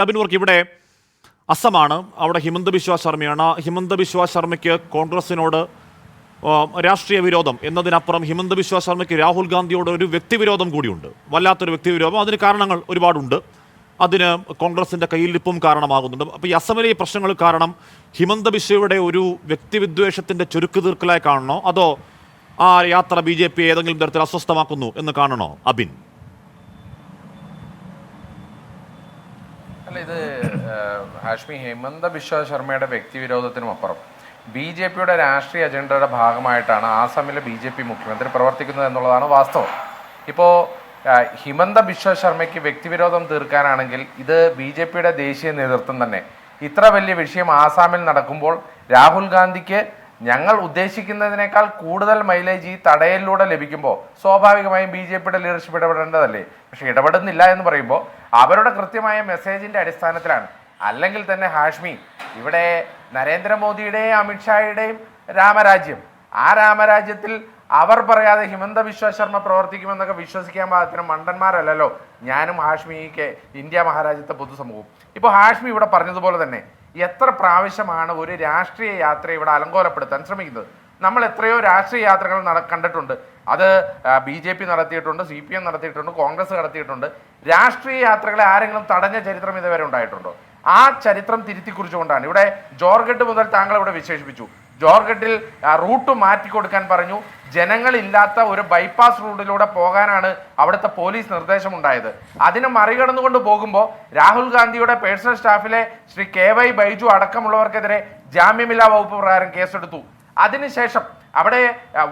അബിനൂർക്ക് ഇവിടെ അസമാണ്. അവിടെ ഹിമന്ത് ബിശ്വ ശർമ്മയാണ്. ഹിമന്ത് ബിശ്വ ശർമ്മയ്ക്ക് കോൺഗ്രസിനോട് രാഷ്ട്രീയ വിരോധം എന്നതിനപ്പുറം ഹിമന്ത് ബിശ്വ ശർമ്മയ്ക്ക് രാഹുൽ ഗാന്ധിയോട് ഒരു വ്യക്തിവിരോധം കൂടിയുണ്ട്. വല്ലാത്തൊരു വ്യക്തിവിരോധം. അതിന് കാരണങ്ങൾ ഒരുപാടുണ്ട്. അതിന് കോൺഗ്രസിന്റെ കയ്യിലിപ്പും കാരണമാകുന്നുണ്ട്. അപ്പോൾ ഈ അസമിലെ ഈ പ്രശ്നങ്ങൾ കാരണം ഹിമന്ത ബിശ്വയുടെ ഒരു വ്യക്തിവിദ്വേഷത്തിന്റെ ചുരുക്ക് തീർക്കലായി കാണണോ? അതോ ആ യാത്ര ബി ജെ പി ഏതെങ്കിലും തരത്തിൽ അസ്വസ്ഥമാക്കുന്നു എന്ന് കാണണോ അബിൻ അല്ല ഇത് ഏഹ്, ഹാഷ്മി ഹേമന്ത ബിശ്വ ശർമ്മയുടെ വ്യക്തിവിരോധത്തിനും അപ്പുറം. ബി ജെ പിയുടെ രാഷ്ട്രീയ അജണ്ടയുടെ ഭാഗമായിട്ടാണ് ആസാമിലെ ബി ജെ പി മുഖ്യമന്ത്രി പ്രവർത്തിക്കുന്നത് എന്നുള്ളതാണ് വാസ്തവം. ഇപ്പോൾ ഹിമന്ത ബിശ്വ ശർമ്മയ്ക്ക് വ്യക്തിവിരോധം തീർക്കാനാണെങ്കിൽ ഇത് ബി ജെ പിയുടെ ദേശീയ നേതൃത്വം തന്നെ. ഇത്ര വലിയ വിഷയം ആസാമിൽ നടക്കുമ്പോൾ രാഹുൽ ഗാന്ധിക്ക് ഞങ്ങൾ ഉദ്ദേശിക്കുന്നതിനേക്കാൾ കൂടുതൽ മൈലേജ് ഈ തടയലിലൂടെ ലഭിക്കുമ്പോൾ സ്വാഭാവികമായും ബി ജെ പിയുടെ ലീഡർഷിപ്പ് ഇടപെടേണ്ടതല്ലേ? പക്ഷേ ഇടപെടുന്നില്ല എന്ന് പറയുമ്പോൾ അവരുടെ കൃത്യമായ മെസ്സേജിന്റെ അടിസ്ഥാനത്തിലാണ് അല്ലെങ്കിൽ തന്നെ ഹാഷ്മി. ഇവിടെ നരേന്ദ്രമോദിയുടെയും അമിത്ഷായുടെയും രാമരാജ്യം. ആ രാമരാജ്യത്തിൽ അവർ പറയാതെ ഹിമന്ത ബിശ്വ ശർമ്മ പ്രവർത്തിക്കുമെന്നൊക്കെ വിശ്വസിക്കാൻ പാകത്തിന് മണ്ടന്മാരല്ലല്ലോ. ഞാനും ഹാഷ്മിക്ക് ഇന്ത്യ മഹാരാജ്യത്തെ പൊതുസമൂഹവും. ഇപ്പോൾ ഹാഷ്മി ഇവിടെ പറഞ്ഞതുപോലെ തന്നെ എത്ര പ്രാവശ്യമാണ് ഒരു രാഷ്ട്രീയ യാത്ര ഇവിടെ അലങ്കോലപ്പെടുത്താൻ ശ്രമിക്കുന്നത്? നമ്മൾ എത്രയോ രാഷ്ട്രീയ യാത്രകൾ നട കണ്ടിട്ടുണ്ട്. അത് ബി ജെ പി നടത്തിയിട്ടുണ്ട് സി പി എം നടത്തിയിട്ടുണ്ട് കോൺഗ്രസ് നടത്തിയിട്ടുണ്ട്. രാഷ്ട്രീയ യാത്രകളെ ആരെങ്കിലും തടഞ്ഞ ചരിത്രം ഇതുവരെ ഉണ്ടായിട്ടുണ്ടോ? ആ ചരിത്രം തിരുത്തി കുറിച്ചുകൊണ്ടാണ് ഇവിടെ ജോർഗഡ് മുതൽ താങ്കൾ ഇവിടെ വിശേഷിപ്പിച്ചു. ജോർഗഡിൽ റൂട്ട് മാറ്റിക്കൊടുക്കാൻ പറഞ്ഞു. ജനങ്ങളില്ലാത്ത ഒരു ബൈപ്പാസ് റൂട്ടിലൂടെ പോകാനാണ് അവിടുത്തെ പോലീസ് നിർദ്ദേശമുണ്ടായത്. അതിനെ മറികടന്നുകൊണ്ട് പോകുമ്പോൾ രാഹുൽ ഗാന്ധിയുടെ പേഴ്സണൽ സ്റ്റാഫിലെ ശ്രീ കെ വൈ ബൈജു അടക്കമുള്ളവർക്കെതിരെ ജാമ്യമില്ലാ വകുപ്പ് പ്രകാരം കേസെടുത്തു. അതിനുശേഷം അവിടെ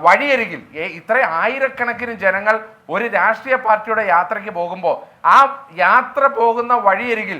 വഴിയരികിൽ ഇത്ര ആയിരക്കണക്കിന് ജനങ്ങൾ ഒരു രാഷ്ട്രീയ പാർട്ടിയുടെ യാത്രയ്ക്ക് പോകുമ്പോൾ ആ യാത്ര പോകുന്ന വഴിയരികിൽ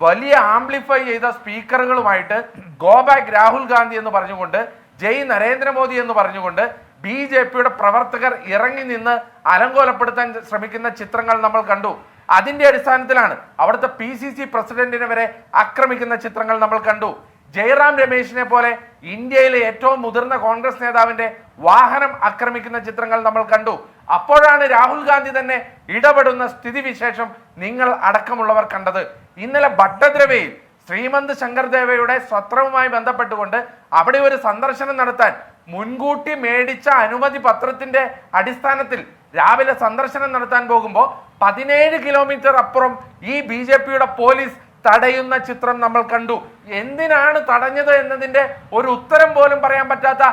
വലിയ ആംപ്ലിഫൈ ചെയ്ത സ്പീക്കറുകളുമായിട്ട് ഗോ ബാക്ക് രാഹുൽ ഗാന്ധി എന്ന് പറഞ്ഞുകൊണ്ട് ജയ് നരേന്ദ്രമോദി എന്ന് പറഞ്ഞുകൊണ്ട് ബി ജെ പിയുടെ പ്രവർത്തകർ ഇറങ്ങി നിന്ന് അലങ്കോലപ്പെടുത്താൻ ശ്രമിക്കുന്ന ചിത്രങ്ങൾ നമ്മൾ കണ്ടു. അതിന്റെ അടിസ്ഥാനത്തിലാണ് അവിടുത്തെ പി സി സി പ്രസിഡന്റിനെ വരെ ആക്രമിക്കുന്ന ചിത്രങ്ങൾ നമ്മൾ കണ്ടു. ജയറാം രമേശിനെ പോലെ ഇന്ത്യയിലെ ഏറ്റവും മുതിർന്ന കോൺഗ്രസ് നേതാവിന്റെ വാഹനം ആക്രമിക്കുന്ന ചിത്രങ്ങൾ നമ്മൾ കണ്ടു. അപ്പോഴാണ് രാഹുൽ ഗാന്ധി തന്നെ ഇടപെടുന്ന സ്ഥിതിവിശേഷം നിങ്ങൾ അടക്കമുള്ളവർ കണ്ടത്. ഇന്നലെ ഭട്ടദ്രവയിൽ ശ്രീമന്ത് ശങ്കർദേവയുടെ സ്വത്രവുമായി ബന്ധപ്പെട്ടുകൊണ്ട് അവിടെ ഒരു സന്ദർശനം നടത്താൻ മുൻകൂട്ടി മേടിച്ച അനുമതി പത്രത്തിന്റെ അടിസ്ഥാനത്തിൽ രാവിലെ സന്ദർശനം നടത്താൻ പോകുമ്പോൾ പതിനേഴ് കിലോമീറ്റർ അപ്പുറം ഈ ബി ജെ പിയുടെ പോലീസ് തടയുന്ന ചിത്രം നമ്മൾ കണ്ടു. എന്തിനാണ് തടഞ്ഞത് എന്നതിന്റെ ഒരു ഉത്തരം പോലും പറയാൻ പറ്റാത്ത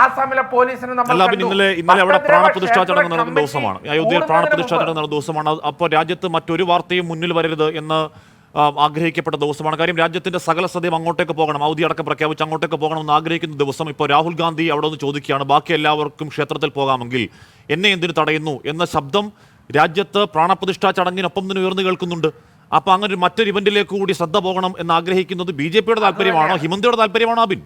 ആസാമിലെ പോലീസിന് നമ്മൾ. ഇന്നലെ ഇന്നലെ അവിടെ പ്രാണപ്രതിഷ്ഠാ ചടങ്ങ് നടന്ന ദിവസമാണ്. അയോധ്യയിൽ പ്രാണപ്രതിഷ്ഠാ ചടങ്ങ് നടന്ന ദിവസമാണ്. അപ്പോൾ രാജ്യത്ത് മറ്റൊരു വാർത്തയും മുന്നിൽ വരരുത് എന്ന് ആഗ്രഹിക്കപ്പെട്ട ദിവസമാണ്. കാര്യം രാജ്യത്തിന്റെ സകല സദ്യം അങ്ങോട്ടേക്ക് പോകണം. അവധി അടക്കം പ്രഖ്യാപിച്ച് അങ്ങോട്ടേക്ക് പോകണമെന്ന് ആഗ്രഹിക്കുന്ന ദിവസം ഇപ്പോൾ രാഹുൽ ഗാന്ധി അവിടെ നിന്ന് ചോദിക്കുകയാണ്. ബാക്കി എല്ലാവർക്കും ക്ഷേത്രത്തിൽ പോകാമെങ്കിൽ എന്നെ എന്തിനു തടയുന്നു എന്ന ശബ്ദം രാജ്യത്ത് പ്രാണപ്രതിഷ്ഠാ ചടങ്ങിനൊപ്പം തന്നെ ഉയർന്നു കേൾക്കുന്നുണ്ട്. അപ്പൊ അങ്ങനെ ഒരു മറ്റൊരു ഇവന്റിലേക്ക് കൂടി ശ്രദ്ധ പോകണം എന്ന് ആഗ്രഹിക്കുന്നത് ബി ജെ പിയുടെ താല്പര്യമാണോ? ഹിമന്തിയുടെ താല്പര്യമാണോ അബിൻ?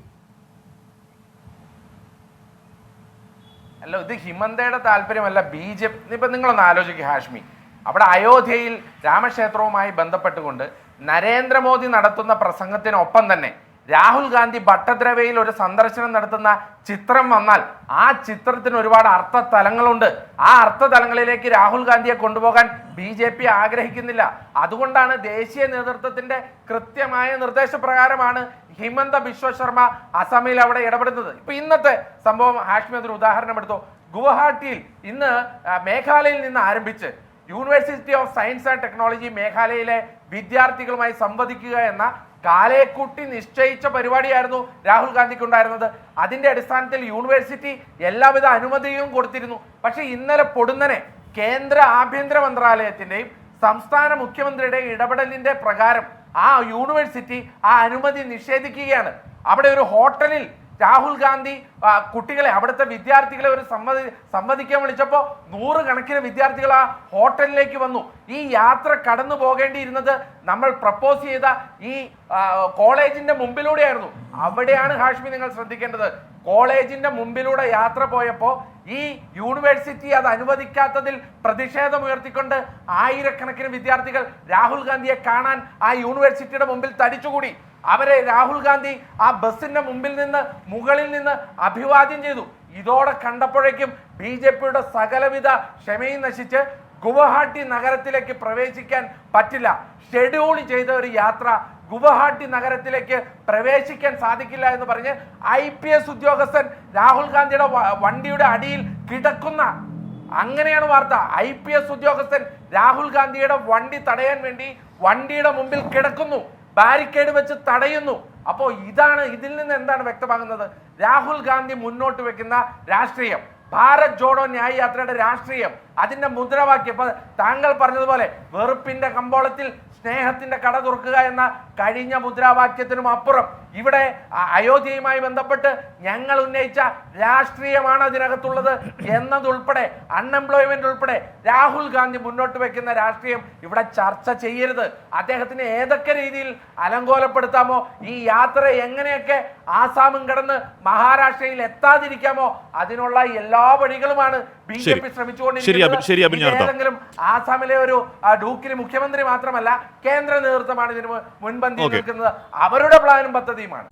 അല്ല ഇത് ഹിമന്തയുടെ താല്പര്യമല്ല ബി ജെ പി ഇപ്പൊ നിങ്ങളൊന്ന് ആലോചിക്കുക ഹാഷ്മി. അവിടെ അയോധ്യയിൽ രാമക്ഷേത്രവുമായി ബന്ധപ്പെട്ടുകൊണ്ട് നരേന്ദ്രമോദി നടത്തുന്ന പ്രസംഗത്തിനൊപ്പം തന്നെ രാഹുൽ ഗാന്ധി ഭട്ടദ്രവയിൽ ഒരു സന്ദർശനം നടത്തുന്ന ചിത്രം വന്നാൽ ആ ചിത്രത്തിന് ഒരുപാട് അർത്ഥതലങ്ങളുണ്ട്. ആ അർത്ഥതലങ്ങളിലേക്ക് രാഹുൽ ഗാന്ധിയെ കൊണ്ടുപോകാൻ ബി ജെ പി ആഗ്രഹിക്കുന്നില്ല. അതുകൊണ്ടാണ് ദേശീയ നേതൃത്വത്തിന്റെ കൃത്യമായ നിർദ്ദേശപ്രകാരമാണ് ഹിമന്ത ബിശ്വ ശർമ്മ അസമിൽ അവിടെ ഇടപെടുന്നത്. ഇപ്പൊ ഇന്നത്തെ സംഭവം ഹാഷ്മി അതൊരു ഉദാഹരണം എടുത്തു. ഗുവാഹട്ടിയിൽ ഇന്ന് മേഘാലയയിൽ നിന്ന് ആരംഭിച്ച് university of science and technology മേഘാലയയിലെ വിദ്യാർത്ഥികളുമായി സംവദിക്കുക എന്ന കാലേക്കുട്ടി നിശ്ചയിച്ച പരിപാടിയായിരുന്നു രാഹുൽ ഗാന്ധിക്ക് ഉണ്ടായിരുന്നത് അതിന്റെ അടിസ്ഥാനത്തിൽ യൂണിവേഴ്സിറ്റി എല്ലാവിധ അനുമതിയും കൊടുത്തിരുന്നു. പക്ഷെ ഇന്നലെ പൊടുന്നനെ കേന്ദ്ര ആഭ്യന്തര മന്ത്രാലയത്തിന്റെയും സംസ്ഥാന മുഖ്യമന്ത്രിയുടെ ഇടപെടലിന്റെ പ്രകാരം ആ യൂണിവേഴ്സിറ്റി ആ അനുമതി നിഷേധിക്കുകയാണ്. അവിടെ ഒരു ഹോട്ടലിൽ രാഹുൽ ഗാന്ധി കുട്ടികളെ അവിടുത്തെ വിദ്യാർത്ഥികളെ ഒരു സമ്മതി സംവദിക്കാൻ വിളിച്ചപ്പോൾ നൂറുകണക്കിന് വിദ്യാർത്ഥികൾ ആ ഹോട്ടലിലേക്ക് വന്നു. ഈ യാത്ര കടന്നു പോകേണ്ടിയിരുന്നത് നമ്മൾ പ്രപ്പോസ് ചെയ്ത ഈ കോളേജിന്റെ മുമ്പിലൂടെയായിരുന്നു. അവിടെയാണ് ഹാഷ്മി നിങ്ങൾ ശ്രദ്ധിക്കേണ്ടത്. കോളേജിന്റെ മുമ്പിലൂടെ യാത്ര പോയപ്പോൾ ഈ യൂണിവേഴ്സിറ്റി അത് അനുവദിക്കാത്തതിൽ പ്രതിഷേധമുയർത്തിക്കൊണ്ട് ആയിരക്കണക്കിന് വിദ്യാർത്ഥികൾ രാഹുൽ ഗാന്ധിയെ കാണാൻ ആ യൂണിവേഴ്സിറ്റിയുടെ മുമ്പിൽ തടിച്ചുകൂടി. അവരെ രാഹുൽ ഗാന്ധി ആ ബസിന്റെ മുമ്പിൽ നിന്ന് മുകളിൽ നിന്ന് അഭിവാദ്യം ചെയ്തു. ഇതോടെ കണ്ടപ്പോഴേക്കും ബി ജെ പിയുടെ സകലവിധ ക്ഷമയും നശിച്ച് ഗുവാഹട്ടി നഗരത്തിലേക്ക് പ്രവേശിക്കാൻ പറ്റില്ല. ഷെഡ്യൂൾ ചെയ്ത ഒരു യാത്ര ഗുവാഹട്ടി നഗരത്തിലേക്ക് പ്രവേശിക്കാൻ സാധിക്കില്ല എന്ന് പറഞ്ഞ് ഐ പി എസ് ഉദ്യോഗസ്ഥൻ രാഹുൽ ഗാന്ധിയുടെ വണ്ടിയുടെ അടിയിൽ കിടക്കുന്ന അങ്ങനെയാണ് വാർത്ത. ഐ പി എസ് ഉദ്യോഗസ്ഥൻ രാഹുൽ ഗാന്ധിയുടെ വണ്ടി തടയാൻ വേണ്ടി വണ്ടിയുടെ മുമ്പിൽ കിടക്കുന്നു. ബാരിക്കേഡ് വെച്ച് തടയുന്നു. അപ്പോൾ ഇതാണ് ഇതിൽ നിന്ന് എന്താണ് വ്യക്തമാകുന്നത്? രാഹുൽ ഗാന്ധി മുന്നോട്ട് വെക്കുന്ന രാഷ്ട്രീയം. ഭാരത് ജോഡോ ന്യായ യാത്രയുടെ രാഷ്ട്രീയം. അതിന്റെ മുദ്രാവാക്യം. ഇപ്പൊ താങ്കൾ പറഞ്ഞതുപോലെ വെറുപ്പിന്റെ കമ്പോളത്തിൽ സ്നേഹത്തിന്റെ കട തുറക്കുക എന്ന കഴിഞ്ഞ മുദ്രാവാക്യത്തിനും അപ്പുറം ഇവിടെ അയോധ്യയുമായി ബന്ധപ്പെട്ട് ഞങ്ങൾ ഉന്നയിച്ച രാഷ്ട്രീയമാണ് അതിനകത്തുള്ളത് എന്നതുൾപ്പെടെ അൺഎംപ്ലോയ്മെന്റ് ഉൾപ്പെടെ രാഹുൽ ഗാന്ധി മുന്നോട്ട് വെക്കുന്ന രാഷ്ട്രീയം ഇവിടെ ചർച്ച ചെയ്യരുത്. അദ്ദേഹത്തിന് ഏതൊക്കെ രീതിയിൽ അലങ്കോലപ്പെടുത്താമോ ഈ യാത്ര എങ്ങനെയൊക്കെ ആസാമും കടന്ന് മഹാരാഷ്ട്രയിൽ എത്താതിരിക്കാമോ അതിനുള്ള എല്ലാ വഴികളുമാണ് ബി ജെ. പി ശ്രമിച്ചുകൊണ്ടിരിക്കുന്നത് ഏതെങ്കിലും ആസാമിലെ ഒരു ഡൂക്കിന് മുഖ്യമന്ത്രി മാത്രമല്ല കേന്ദ്ര നേതൃത്വമാണ് ഇതിന് മുൻപന്തിയിൽ നിൽക്കുന്നത്. അവരുടെ പ്ലാനും പദ്ധതിയുമാണ്.